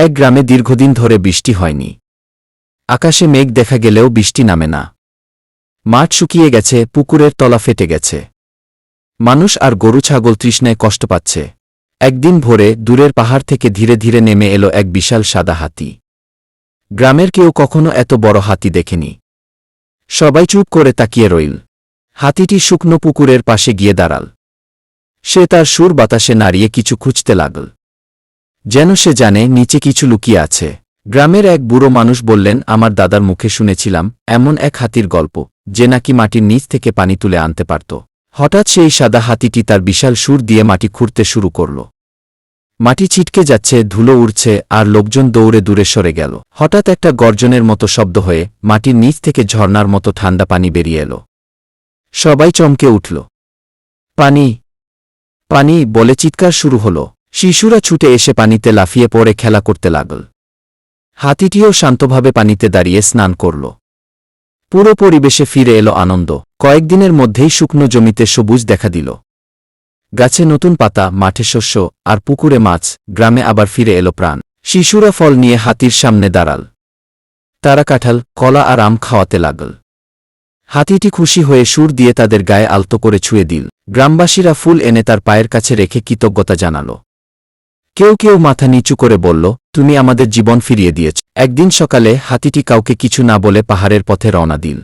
এক গ্রামে দীর্ঘদিন ধরে বৃষ্টি হয়নি। আকাশে মেঘ দেখা গেলেও বৃষ্টি নামে না। মাঠ শুকিয়ে গেছে, পুকুরের তলা ফেটে গেছে। মানুষ আর গরু ছাগল তৃষ্ণায় কষ্ট পাচ্ছে। একদিন ভোরে দূরের পাহাড় থেকে ধীরে ধীরে নেমে এলো এক বিশাল সাদা হাতি। গ্রামের কেউ কখনো এত বড় হাতি দেখেনি। সবাই চুপ করে তাকিয়ে রইল। হাতিটি শুকনো পুকুরের পাশে গিয়ে দাঁড়াল। সে তার সুর বাতাসে নাড়িয়ে কিছু খুঁজতে লাগল। যেন সে জানে নিচে কিছু লুকিয়ে আছে। গ্রামের এক বুড়ো মানুষ বললেন, আমার দাদার মুখে শুনেছিলাম, এমন এক হাতির গল্প, যে নাকি মাটির নিচ থেকে পানি তুলে আনতে পারত। হঠাৎ সেই সাদা হাতিটি তার বিশাল সুর দিয়ে মাটি খুঁড়তে শুরু করল। মাটি ছিটকে যাচ্ছে, ধুলো উড়ছে, আর লোকজন দৌড়ে দূরে সরে গেল। হঠাৎ একটা গর্জনের মতো শব্দ হয়ে মাটির নিচ থেকে ঝর্ণার মতো ঠান্ডা পানি বেরিয়ে এলো। সবাই চমকে উঠল। পানি পানি, বলে চিৎকার শুরু হল। শিশুরা ছুটে এসে পানিতে লাফিয়ে পড়ে খেলা করতে লাগল। হাতিটিও শান্তভাবে পানিতে দাঁড়িয়ে স্নান করল। পুরো পরিবেশে ফিরে এলো আনন্দ। কয়েকদিনের মধ্যেই শুকনো জমিতে সবুজ দেখা দিল। গাছে নতুন পাতা, মাঠে শস্য আর পুকুরে মাছ, গ্রামে আবার ফিরে এলো প্রাণ। শিশুরা ফল নিয়ে হাতির সামনে দাঁড়াল। তারা কাঁঠাল, কলা আর আম খাওয়াতে লাগল। হাতিটি খুশি হয়ে সুর দিয়ে তাদের গায়ে আলতো করে ছুঁয়ে দিল। গ্রামবাসীরা ফুল এনে তার পায়ের কাছে রেখে কৃতজ্ঞতা জানাল। কেউ কেউ মাথা নিচু করে বলল, তুমি আমাদের জীবন ফিরিয়ে দিয়েছ। একদিন সকালে হাতিটি কাউকে কিছু না বলে পাহাড়ের পথে রওনা দিল।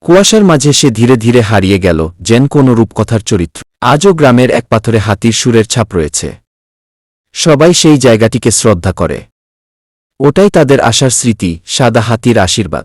কুয়াশার মাঝে সে ধীরে ধীরে হারিয়ে গেল, যেন কোন রূপকথার চরিত্র। আজও গ্রামের এক পাথরে হাতির সুরের ছাপ রয়েছে। সবাই সেই জায়গাটিকে শ্রদ্ধা করে। ওটাই তাদের আশার স্মৃতি, সাদা হাতির আশীর্বাদ।